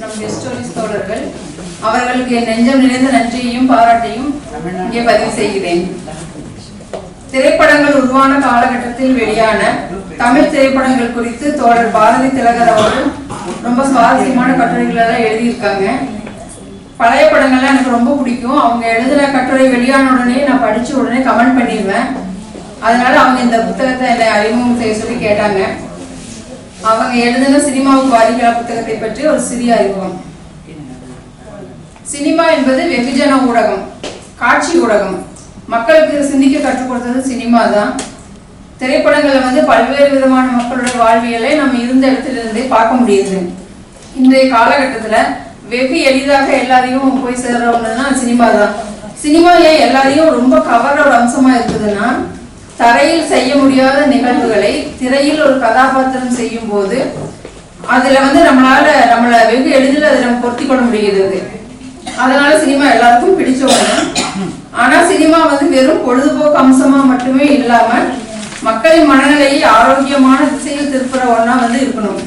நம் ஸ்டோரிஸ் தோழர்கள் அவர்களுக்கு என் நெஞ்சம் நிறைந்த நன்றியையும் பாராட்டையும் இங்கே பதிவு செய்கிறேன். திரைப்படங்கள் உருவான காலகட்டத்தில் வெளியான தமிழ் திரைப்படங்கள் குறித்து தோழர் பாரதி திலகர் அவர்கள் ரொம்ப சுவாரஸ்யமான கட்டுரைகளெல்லாம் எழுதியிருக்காங்க. பழைய படங்கள்லாம் எனக்கு ரொம்ப பிடிக்கும். அவங்க எழுதுன கட்டுரை வெளியான உடனே நான் படிச்ச உடனே கமெண்ட் பண்ணிடுவேன். அதனால அவங்க இந்த புத்தகத்தை என்னை அறிமுகம் செய்ய சொல்லி கேட்டாங்க. அவங்க எழுதின சினிமாவுக்கு வாரிகளா புத்தகத்தை பற்றி ஒரு சிறிய அறிமுகம். சினிமா என்பது வெகுஜன ஊடகம் காட்சி ஊடகம். மக்களுக்கு சிந்திக்க கற்றுக் கொடுத்தது சினிமா தான். திரைப்படங்களை வந்து பல்வேறு விதமான மக்களோட வாழ்வியலை நம்ம இருந்த இடத்துல இருந்தே பார்க்க முடியுது. இன்றைய காலகட்டத்தில் வெகு எளிதாக எல்லாரையும் போய் சேர்ற ஒன்றுனா சினிமா தான். சினிமா ஏன் எல்லாரையும் ரொம்ப கவர்ற ஒரு அம்சமாக இருக்குதுன்னா தரையில் செய்ய முடியாத நிகழ்வுகளை திரையில் ஒரு கதாபாத்திரம் செய்யும் போது அதுல வந்து நம்மளால நம்மள வெகு எளிதில் அதை நம்ம பொருத்தி கொள்ள முடிகிறது அதனால சினிமா எல்லாருக்கும் பிடிச்ச ஒன்று ஆனா சினிமா வந்து வெறும் பொழுதுபோக்கு அம்சமா மட்டுமே இல்லாம மக்களின் மனநிலையை ஆரோக்கியமான திசையில் திருப்புற ஒன்றா வந்து இருக்கணும்.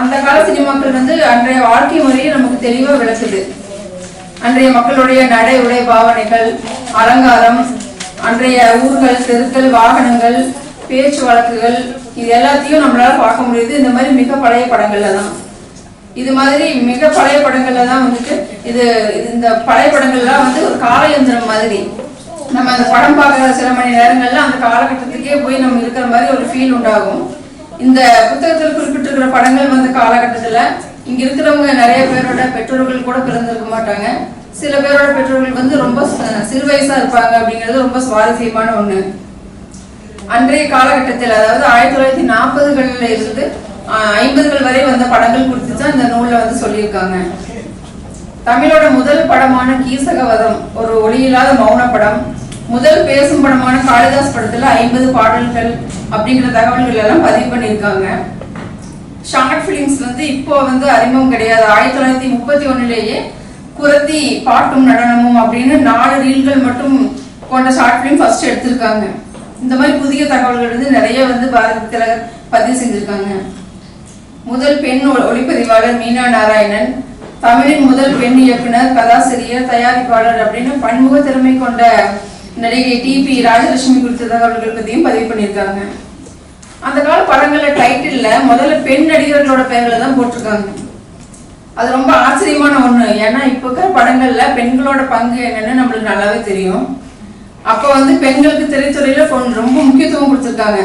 அந்த கால சினிமாக்கள் வந்து அன்றைய வாழ்க்கை முறையை நமக்கு தெளிவா விளக்குது. அன்றைய மக்களுடைய நடை உடை பாவனைகள் அலங்காரம் அன்றைய ஊர்கள் தெருக்கள் வாகனங்கள் பேச்சு வழக்குகள் இது எல்லாத்தையும் நம்மளால பார்க்க முடியுது. இந்த மாதிரி மிக பழைய படங்கள்ல தான். இது மாதிரி மிக பழைய படங்கள்ல தான் வந்துட்டு இது இந்த பழைய படங்கள்லாம் வந்து ஒரு காலயந்திரம் மாதிரி. நம்ம அந்த படம் பார்க்குற சில மணி நேரங்கள்ல அந்த காலகட்டத்துக்கே போய் நம்ம இருக்கிற மாதிரி ஒரு ஃபீல் உண்டாகும். இந்த புத்தகத்தில் குறிப்பிட்டிருக்கிற படங்கள் வந்த காலகட்டத்தில் இங்க இருக்கிறவங்க நிறைய பேரோட பெற்றோர்கள் கூட பிறந்திருக்க மாட்டாங்க. சில பேரோட பெற்றோர்கள் வந்து ரொம்ப சிறு வயசா இருப்பாங்க அப்படிங்கிறது ரொம்ப சுவாரஸ்யமான ஒண்ணு. அன்றைய காலகட்டத்தில் அதாவது ஆயிரத்தி தொள்ளாயிரத்தி நாற்பதுகளில் இருந்து ஐம்பதுகள் வரை வந்த படங்கள் குறித்து தான் இந்த நூல்ல வந்து சொல்லியிருக்காங்க. தமிழோட முதல் படமான கீசகவதம் ஒரு ஒளியில்லாத மௌன படம் முதல் பேசும் படமான காளிதாஸ் படத்துல ஐம்பது பாடல்கள் அப்படிங்கிற தகவல்கள் எல்லாம் பதிவு பண்ணியிருக்காங்க. ஷார்ட் ஃபிலிம்ஸ் வந்து இப்போ வந்து அறிமுகம் கிடையாது. ஆயிரத்தி தொள்ளாயிரத்தி முப்பத்தி ஒன்னுலேயே குரத்தி பாட்டும் நடனமும் அப்படின்னு நாலு ரீல்கள் மட்டும் கொண்ட ஷார்ட் ஃபிலிம் ஃபர்ஸ்ட் எடுத்திருக்காங்க. இந்த மாதிரி புதிய தகவல்கள் வந்து நிறைய வந்து பாரதி திலகர் பதிவு செஞ்சிருக்காங்க. முதல் பெண் ஒளிப்பதிவாளர் மீனா நாராயணன் தமிழின் முதல் பெண் இயக்குனர் கதாசிரியர் தயாரிப்பாளர் அப்படின்னு பன்முக திறமை கொண்ட நடிகை டிபி ராஜலட்சுமி குறித்த தகவல்கள் பத்தியும் பதிவு பண்ணியிருக்காங்க. அந்த கால படங்களில் டைட்டில்ல முதல்ல பெண் நடிகர்களோட பெயர்களை தான் போட்டிருக்காங்க. அது ரொம்ப ஆச்சரியமான ஒண்ணு. ஏன்னா இப்ப இருக்கிற படங்கள்ல பெண்களோட பங்கு என்னன்னு நம்மளுக்கு நல்லாவே தெரியும். அப்போ வந்து பெண்களுக்கு திரைத்துறையில ரொம்ப முக்கியத்துவம் கொடுத்துருக்காங்க.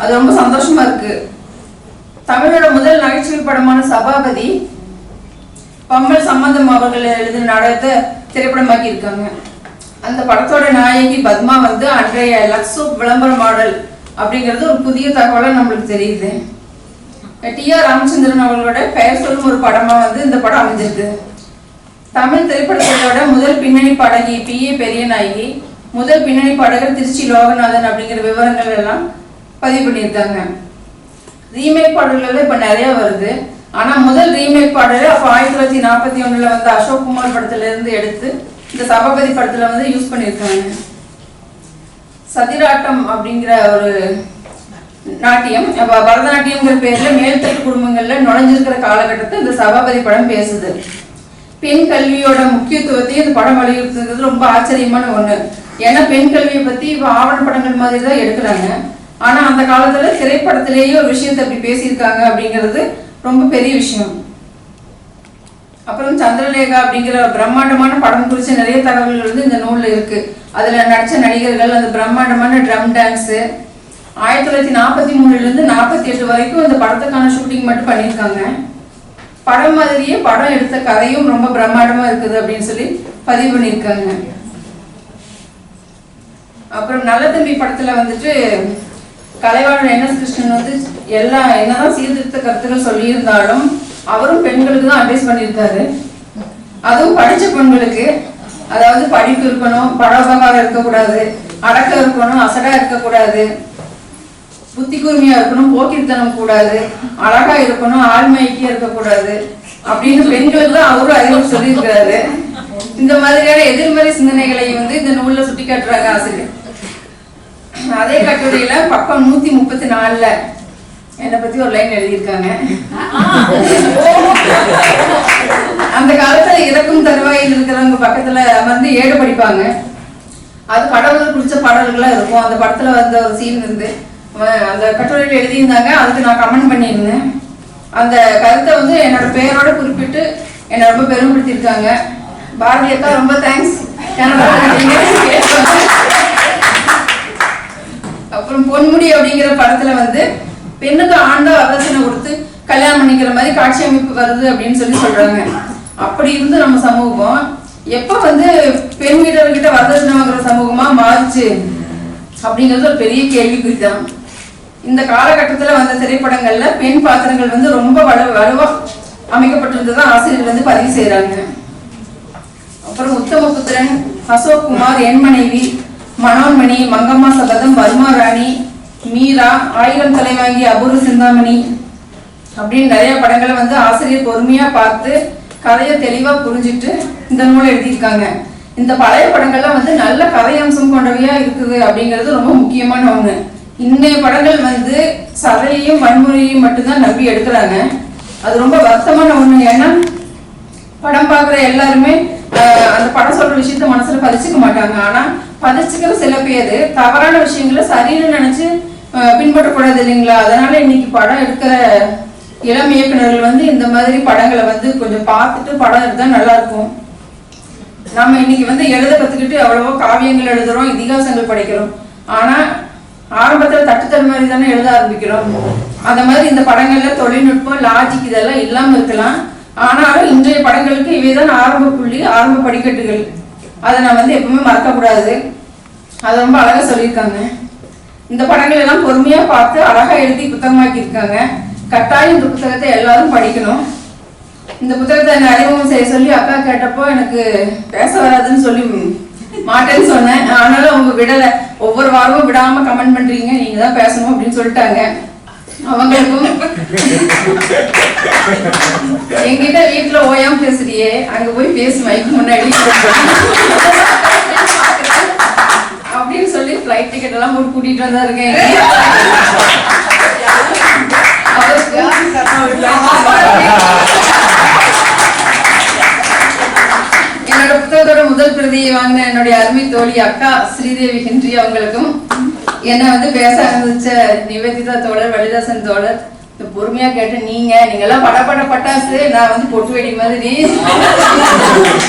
அது ரொம்ப சந்தோஷமா இருக்கு. தமிழோட முதல் நகைச்சுவை படமான சபாபதி பம்மல் சம்பந்தம் அவர்கள் எழுதின நாடகத்தை திரைப்படமாக்கி இருக்காங்க. அந்த படத்தோட நாயகி பத்மா வந்து அன்றைய லக்ஸோ விளம்பர மாடல் அப்படிங்கிறது ஒரு புதிய தகவலாக நம்மளுக்கு தெரியுது. டி ஆர் ராமச்சந்திரன் அவர்களோட பெயர் சொல்லும் ஒரு படமா வந்து இந்த படம் அமைஞ்சிருக்கு. தமிழ் திரைப்படத்தோட முதல் பின்னணி பாடகி பி ஏ பெரியநாயகி முதல் பின்னணி பாடகர் திருச்சி லோகநாதன் அப்படிங்கிற விவரங்கள் எல்லாம் பதிவு பண்ணியிருக்காங்க. ரீமேக் பாடல்கள் இப்ப நிறைய வருது. ஆனா முதல் ரீமேக் பாடல் அப்ப ஆயிரத்தி தொள்ளாயிரத்தி நாற்பத்தி ஒண்ணுல வந்து அசோக் குமார் படத்துல இருந்து எடுத்து இந்த சபாபதி படத்துல வந்து யூஸ் பண்ணியிருக்காங்க. சதிராட்டம் அப்படிங்கிற ஒரு நாட்டியம். பரதநாட்டியம்ங்கிற பேர்ல மேல்தட்டு குடும்பங்கள்ல நுழைஞ்சிருக்கிற காலகட்டத்தை இந்த சபாபதி படம் பேசுது. பெண் கல்வியோட முக்கியத்துவத்தையும் இந்த படம் வலியுறுத்துறது ரொம்ப ஆச்சரியமான ஒண்ணு. ஏன்னா பெண் கல்வியை பத்தி இப்ப ஆவண படங்கள் மாதிரி தான் எடுக்கிறாங்க. ஆனா அந்த காலத்துல திரைப்படத்திலேயே ஒரு விஷயத்தை அப்படி பேசியிருக்காங்க அப்படிங்கிறது ரொம்ப பெரிய விஷயம். அப்புறம் சந்திரலேகா அப்படிங்கிற பிரம்மாண்டமான படம் குறித்த நிறைய தகவல்கள் வந்து இந்த நூலில் இருக்கு. அதுல நடிச்ச நடிகர்கள் அந்த பிரம்மாண்டமான ட்ரம் டான்ஸு ஆயிரத்தி தொள்ளாயிரத்தி நாற்பத்தி மூணுல இருந்து நாற்பத்தி எட்டு வரைக்கும் இந்த படத்துக்கான ஷூட்டிங் மட்டும் பண்ணியிருக்காங்க. படம் மாதிரியே படம் எடுத்த கதையும் ரொம்ப பிரம்மாண்டமா இருக்குது அப்படின்னு சொல்லி பதிவு பண்ணியிருக்காங்க. அப்புறம் நல்ல தம்பி படத்துல வந்துட்டு கலைவாணர் என் எஸ் கிருஷ்ணன் வந்து எல்லா என்னதான் சீர்திருத்த கருத்துக்கள் சொல்லியிருந்தாலும் அவரும் பெண்களுக்கு தான் அட்வைஸ் பண்ணியிருக்காரு. அதுவும் படித்த பெண்களுக்கு. அதாவது படிப்பு இருக்கணும் பரோபகாரம் இருக்கக்கூடாது அடக்கம் இருக்கணும் அசடா இருக்கக்கூடாது. புத்தி கூர்மையா இருக்கணும் போக்கிர்த்தனம் கூடாது அழகா இருக்கணும் ஆழ்மைக்கியா இருக்கக்கூடாது அப்படின்னு பெண்களுக்கு தான் அவரும் அறிவு சொல்லியிருக்கிறாரு. இந்த மாதிரியான எதிர்மறை சிந்தனைகளை வந்து இந்த நூல்ல சுட்டி காட்டுறாங்க ஆசிரியர். அதே கட்டுரையில பக்கம் நூத்தி முப்பத்தி நாலுல என்னை பத்தி ஒரு லைன் எழுதியிருக்காங்க. அந்த காலத்துல இறக்கும் தருவாயில் இருக்கிறவங்க பக்கத்துல வந்து ஏடு படிப்பாங்க. அது கடவுள் குடிச்ச பாடல்கள்லாம் இருக்கும். அந்த படத்துல வந்த ஒரு சீன் இருந்து அந்த கட்டுரையில் எழுதியிருந்தாங்க. அதுக்கு நான் கமெண்ட் பண்ணியிருந்தேன். அந்த கருத்தை வந்து என்னோட பெயரோட குறிப்பிட்டு என்னை ரொம்ப பெருமைப்படுத்தியிருக்காங்க. பாரதி அக்கா ரொம்ப தேங்க்ஸ் அப்புறம் பொன்முடி அப்படிங்கிற படத்துல வந்து பெண்ணுக்கு ஆண்டா வரதட்சணை கொடுத்து கல்யாணம் பண்ணிக்கிற மாதிரி காட்சி அமைப்பு வருது அப்படின்னு சொல்லி சொல்றாங்க. அப்படி இருந்து நம்ம சமூகம் எப்ப வந்து பெண் வீரர்கிட்ட வரதட்சணை வாங்குற சமூகமா மாறுச்சு? அப்படிங்கிறது ஒரு பெரிய கேள்விக்குறி தான் இந்த காலகட்டத்தில் வந்த திரைப்படங்களில் பெண் பாத்திரங்கள் வந்து ரொம்ப வலு வலுவாக அமைக்கப்பட்டிருந்ததா ஆசிரியர் வந்து பதிவு செய்கிறாங்க அப்புறம் உத்தமபுத்திரன் அசோக் குமார் என் மனைவி மனோன்மணி மங்கம்மா சபதம் வர்மா ராணி மீரா ஆயிரம் தலைவாங்கி அபூர்வ சிந்தாமணி அப்படின்னு நிறைய படங்களை வந்து ஆசிரியர் பொறுமையா பார்த்து கதையை தெளிவா புரிஞ்சிட்டு இந்த நூலை எழுதியிருக்காங்க. இந்த பழைய படங்கள்லாம் வந்து நல்ல கதை அம்சம் கொண்டவையா இருக்குது அப்படிங்கிறது ரொம்ப முக்கியமான ஒண்ணு. இன்றைய படங்கள் வந்து சதையையும் வன்முறையையும் மட்டும்தான் நம்பி எடுக்கிறாங்க. அது ரொம்ப வருத்தமான ஒண்ணு. ஏன்னா படம் பார்க்குற எல்லாருமே அந்த படம் சொல்ற விஷயத்த மனசுல பதிச்சுக்க மாட்டாங்க. ஆனா பதிச்சுக்கிற சில பேர் தவறான விஷயங்களை சரின்னு நினைச்சு பின்பற்றக்கூடாது இல்லைங்களா? அதனால இன்னைக்கு படம் எடுக்கிற இளம் இயக்குனர்கள் வந்து இந்த மாதிரி படங்களை வந்து கொஞ்சம் பார்த்துட்டு படம் எடுத்தா நல்லா இருக்கும் நம்ம இன்னைக்கு வந்து எழுத கத்துக்கிட்டு எவ்வளவோ காவியங்கள் எழுதுறோம் இதிகாசங்கள் படிக்கிறோம். ஆனா ஆரம்பத்தில் தட்டுத்தல் மாதிரி தானே எழுத ஆரம்பிக்கிறோம். அந்த மாதிரி இந்த படங்கள்ல தொழில்நுட்பம் லாஜிக் இதெல்லாம் இல்லாம இருக்கலாம். ஆனாலும் இன்றைய படங்களுக்கு இவைதான் ஆரம்ப புள்ளி ஆரம்ப படிக்கட்டுகள். அதை நான் வந்து எப்பவுமே மறக்க கூடாது அதை ரொம்ப அழகா சொல்லியிருக்காங்க. இந்த படங்கள் எல்லாம் பொறுமையா பார்த்து அழகா எழுதி புத்தகமாக்கி இருக்காங்க கட்டாயம் இந்த புத்தகத்தை எல்லாரும் படிக்கணும். இந்த புத்தகத்தை என்னை அறிமுகம் செய்ய சொல்லி அக்கா கேட்டப்போ எனக்கு பேச வராதுன்னு சொல்லி மாட்டேன்னு சொன்னேன் ஆனாலும் அவங்க விடல ஒவ்வொரு வாரமும் விடாம கமெண்ட் பண்றீங்க நீங்க தான் பேசணும் அப்படின்னு சொல்லிட்டாங்க அவங்களுக்கும் எங்கிட்ட வீட்டுல ஓயாம பேசுறியே அங்க போய் பேசு மைக்கு முன்னாடி அப்படின்னு சொல்லி ஃப்ளைட் டிக்கெட் எல்லாம் போட்டு கூட்டிட்டு வந்தா இருக்கேன் வாங்க என்னுடைய அருமை தோழி அக்கா ஸ்ரீதேவி ஹென்றி அவங்களுக்கும். என்னை வந்து பேச ஆரம்பிச்ச நிவேதிதா தோழர் வலிதாசன் தோழர் பொறுமையா கேட்டு நீங்க நீங்க எல்லாம் பட பட பட்டாசு நான் வந்து பொட்டு வெடி மாதிரி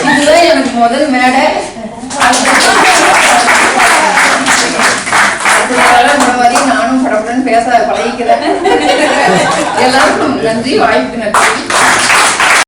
இதுதான் எனக்கு முதல் மேடை. இந்த மாதிரி நானும் படப்படன்னு பேச பழகிக்கிறேன். எல்லாருக்கும் நன்றி வாய்ப்பு நன்றி.